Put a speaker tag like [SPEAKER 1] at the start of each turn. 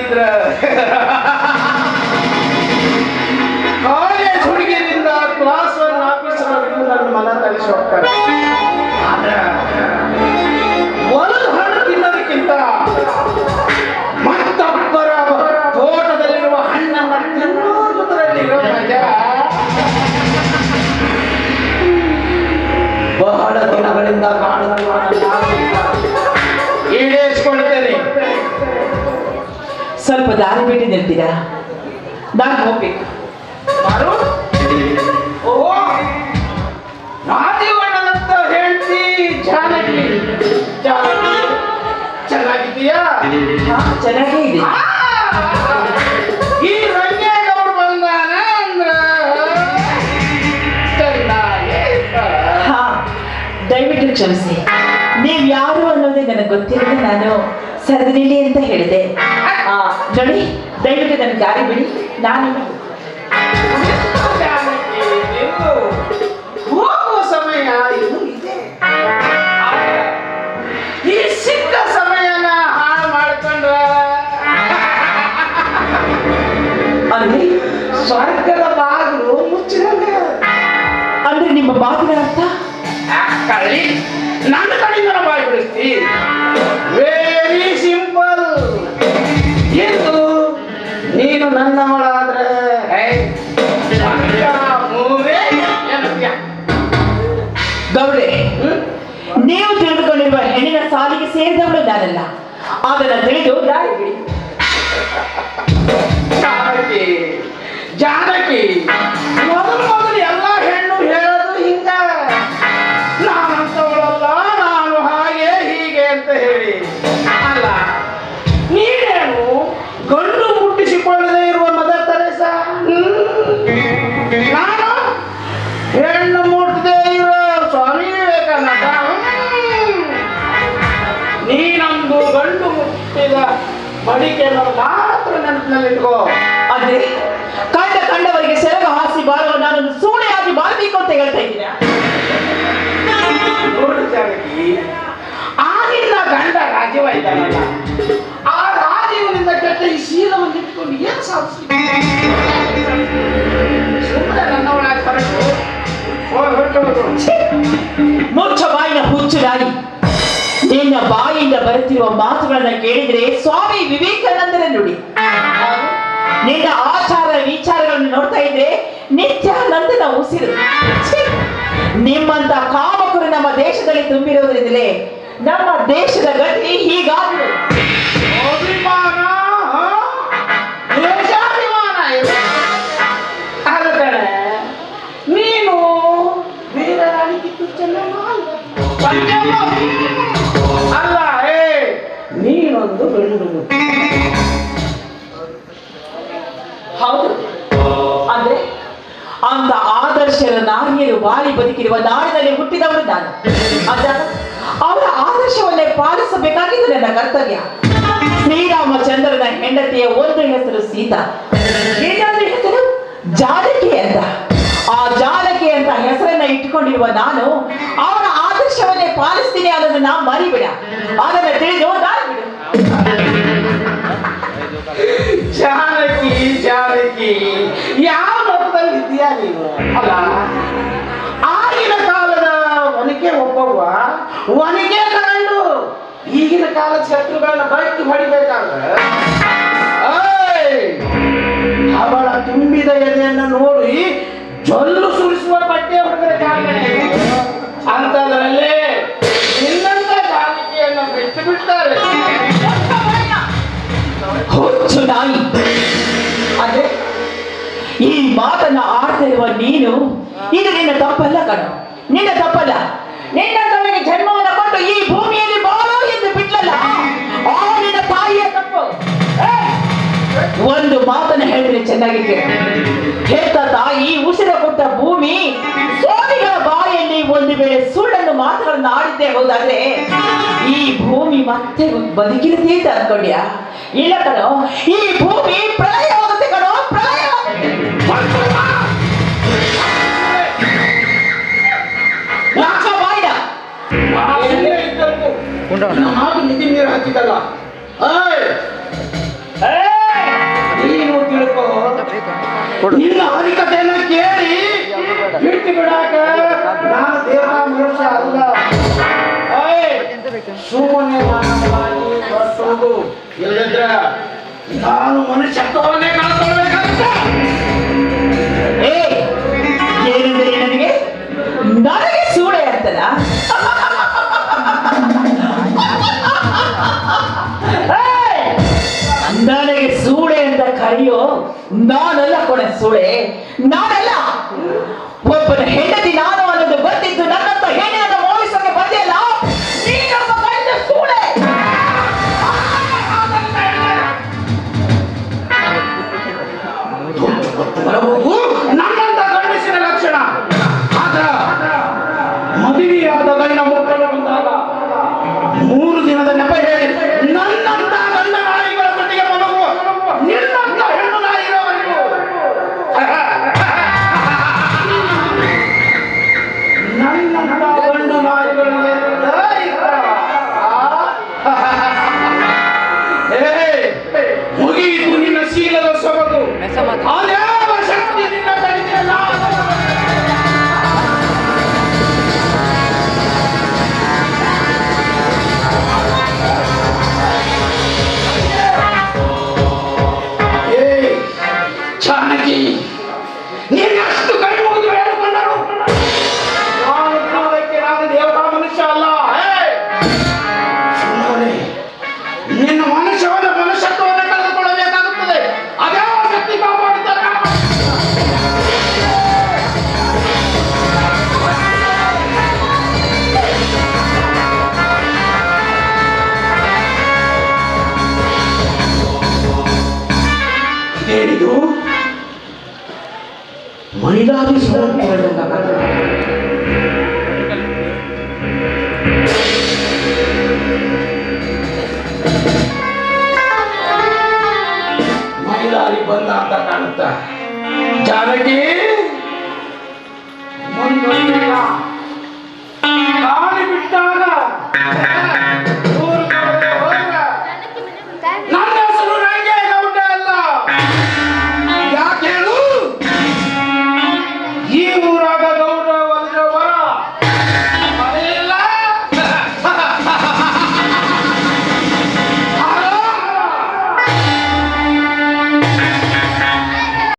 [SPEAKER 1] ಮಾಡಿದ್ರ ಕಾಲೇಜ್ ಹುಡುಗಿಯರಿಂದ class one ಆಫೀಸರ್ವರೆಗೂ ನನ್ನ ಮನ ತರಿಸಿ ಹೋಗ್ತಾರೆ.
[SPEAKER 2] ಸ್ವಲ್ಪ ದಾರಿ ಬಿಟ್ಟು ನಿಲ್ತೀರಾ? ನಾನು ಹೋಗ್ಬೇಕು.
[SPEAKER 1] ಓ ರಾಜೀವಣ್ಣನಂತ ಹೇಳ್ತಿ ಜಾನಕಿ. ಜಾನಕಿ. ಚೆನ್ನಾಗಿದ್ದೀಯಾ?
[SPEAKER 2] ಹಾ ಚೆನ್ನಾಗೇ ಇದೆ.
[SPEAKER 1] ಈ ರಂಗೇಗೌಡ ಬಂದಾನ ಅಂದ್ರ? ಚೆನ್ನಾಗೇ ಇರ್ತಾರ.
[SPEAKER 2] ಹಾ ದಯವಿಟ್ಟು ಕ್ಷಮಿಸಿ. ನೀವು ಯಾರು ಅನ್ನೋದೇ ನನಗೆ ಗೊತ್ತಿರಲಿಲ್ಲ ನಾನು ಸರದಿಲಿ ಅಂತ ಹೇಳಿದೆ. ನೋಡಿ ದಯವಿಟ್ಟು ನನಗೆ ದಾರಿ ಬಿಡಿ. ನಾನು
[SPEAKER 1] ಹೋಗುವ ಸಮಯ ಇನ್ನೂ ಇದೆ. ಈ ಸಿಕ್ಕ ಸಮಯನ ಹಾಳು ಮಾಡ್ಕೊಂಡ್ರ
[SPEAKER 2] ಅಂದ್ರೆ?
[SPEAKER 1] ಸ್ವರ್ಗದ ಬಾಗಿಲು ಮುಚ್ಚಿರಲ್ಲ.
[SPEAKER 2] ಅಂದ್ರೆ ನಿಮ್ಮ ಬಾಗಿಲ ಅರ್ಥ
[SPEAKER 1] ಆ
[SPEAKER 2] ಸೇರಿದವಳು ನಾನಲ್ಲ ಅದನ್ನ ತಿಳಿದು ದಾರಿ
[SPEAKER 1] ಜಾನಕಿ ಜಾನಕಿ. ಬಡಿಕೆ ಮಡಿಕೆಯನ್ನು ಮಾತ್ರ ನೆನಪಿನಲ್ಲಿಟ್ಕೋ.
[SPEAKER 2] ಅಂದ್ರೆ ಕಂಡ ಕಂಡವರಿಗೆ ಸೆರಗ ಹಾಸಿ ಬಾಳುವ ನಾನು ಸೂಳೆಯಾಗಿ ಬಾಳ್ಬೇಕು ಅಂತ ಹೇಳ್ತಾ ಇದ್ದೀನಿ.
[SPEAKER 1] ನೋಡು ಜಾನಕಿ ಆ ನಿನ್ನ ಗಂಡ ರಾಜೀವ ಇದ್ದಾನಲ್ಲ. ಆ ರಾಜೀವನಿಂದ ಕೆಟ್ಟ ಈ ಶೀಲವನ್ನು ಇಟ್ಕೊಂಡು ಏನು ಸಾಧಿಸಿ
[SPEAKER 2] ನಿನ್ನ ಬಾಯಿಯಿಂದ ಬರುತ್ತಿರುವ ಮಾತುಗಳನ್ನ ಕೇಳಿದ್ರೆ ಸ್ವಾಮಿ ವಿವೇಕಾನಂದರ ನುಡಿ. ನಿನ್ನ ಆಚಾರ ವಿಚಾರಗಳನ್ನು ನೋಡ್ತಾ ಇದ್ರೆ ನಿತ್ಯಾನಂದನ ಉಸಿರು! ನಿಮ್ಮಂತ ಕಾಮಕರು ನಮ್ಮ ದೇಶದಲ್ಲಿ ತುಂಬಿರೋದ್ರಿಂದಲೇ ನಮ್ಮ ದೇಶದ ಗತಿ
[SPEAKER 1] ಹೀಗಾದ್ರು you. ನೀನು ಬೇರೆ ನೀನೊಂದು ಗಂಡು
[SPEAKER 2] ಹೌದು. ಅಂದ್ರೆ ಅಂತ ಆದರ್ಶದ ನಾರಿಯರು ಬಾಳಿ ಬದುಕಿರುವ ನಾಡಿನಲ್ಲಿ ಹುಟ್ಟಿದವರು ನಾನು. ಅಂದಾಗ ಅವರ ಆದರ್ಶವನ್ನೇ ಪಾಲಿಸಬೇಕಾಗಿದ್ದು ನನ್ನ ಕರ್ತವ್ಯ. ಶ್ರೀರಾಮಚಂದ್ರನ ಹೆಂಡತಿಯ ಒಂದು ಹೆಸರು ಸೀತಾ. ಇನ್ನೊಂದು ಹೆಸರು? ಜಾನಕಿ ಅಂತ. ಆ ಜಾನಕಿ ಅಂತ ಹೆಸರನ್ನ ಇಟ್ಕೊಂಡಿರುವ ನಾನು ಅವರ ಆದರ್ಶವನ್ನೇ ಪಾಲಿಸ್ತೀನಿ ಅನ್ನೋದನ್ನ ಮರಿಬಿಡ. ಅದನ್ನ ತಿಳಿದು ಬಿಡು.
[SPEAKER 1] ಜಾನಕಿ ಜಾನಕಿ, ಯಾವ ನೀನು? ಅಲ್ಲ, ಆಗಿನ ಕಾಲದ ಒನಕೆ ಒಬ್ಬವ್ವ, ಒನಕೆ ತಗೊಂಡು ಈಗಿನ ಕಾಲದ ಶತ್ರುಗಳನ್ನ ಬೈಕ್ ಹೊಡಿಬೇಕಾದ್ರೆ! ಅವಳ ತುಂಬಿದ ಎದೆಯನ್ನು ನೋಡಿ ಜೊಲ್ಲು ಸುರಿಸುವ
[SPEAKER 2] ಮಾತನ್ನ ಆಡ್ತಾ ಇರುವ ನೀನು ಇದು ನಿನ್ನ ತಪ್ಪಲ್ಲ ಕಣ. ನಿನ್ನ ತಪ್ಪಲ್ಲ. ನಿನ್ನ ತಮಗೆ ಜನ್ಮವನ್ನು ಕೊಟ್ಟು ಈ ಭೂಮಿಯಲ್ಲಿ ಬಾಳು ಎಂದು ಬಿಟ್ಲಲ್ಲ. ಆ ನಿನ್ನ ತಾಯಿಯ ತಪ್ಪು! ಒಂದು ಮಾತನ್ನ ಹೇಳಿದ್ರೆ ಚೆನ್ನಾಗಿತ್ತು. ಹೆತ್ತ ತಾಯಿ ಉಸಿರ ಕೊಟ್ಟ ಭೂಮಿ ಸೋಮಿಗಳ ಬಾಯಲ್ಲಿ ಒಂದು ವೇಳೆ ಸುಳ್ಳನ್ನು ಮಾತುಗಳನ್ನು ಆಡಿದ್ದೆ ಹೋದಾದ್ರೆ ಈ ಭೂಮಿ ಮತ್ತೆ ಬದುಕಿರುತ್ತೆ ಅಂತ ಅನ್ಕೊಂಡ್ಯಾ? ಇಲ್ಲ ಕಣೋ ಈ ಭೂಮಿ ಪ್ರಳಯ
[SPEAKER 1] ಕೊಂಡೋಣ ಹಾಗೆ ಮಿತಿ ನೀರು ಹಾಕಿದಲ್ಲ ನೀನು
[SPEAKER 2] ತಿಳ್ಕೋ.
[SPEAKER 1] ನಿನ್ನ ಅಧಿಕತೆಯನ್ನು ಕೇಳಿ. ಬಿಟ್ಟು ಬಿಡಾಕ ನಾನು ದೇಹ ಮನುಷ್ಯ ಅಲ್ಲ. ಸುಮ್ಮನೆ ಮಾನವಾಗಿ ಬರ್ತೋದು ಇಲ್ಲದ್ರ ನಾನು ಮನುಷ್ಯತ್ವವನ್ನೇ
[SPEAKER 2] ಕಳ್ಕೊಳ್ಬೇಕಂತ. ಏನಿದೆ ನನಗೆ? ನನಗೆ ಸೂಳೆ ಅಂತಲ್ಲ ನಾನಲ್ಲ ಕೊನೆ ಸುಳೆ ನಾನಲ್ಲ ಒಬ್ಬನ ಹೆಂಡತಿ ನಾನು.
[SPEAKER 1] ಮೈಲಾರಿ ಸುರಂಗಗಳಿಂದ ಮೈಲಾರಿ ಬಂದ ಅಂತ ಕಾಣುತ್ತ ಜಾನಕಿ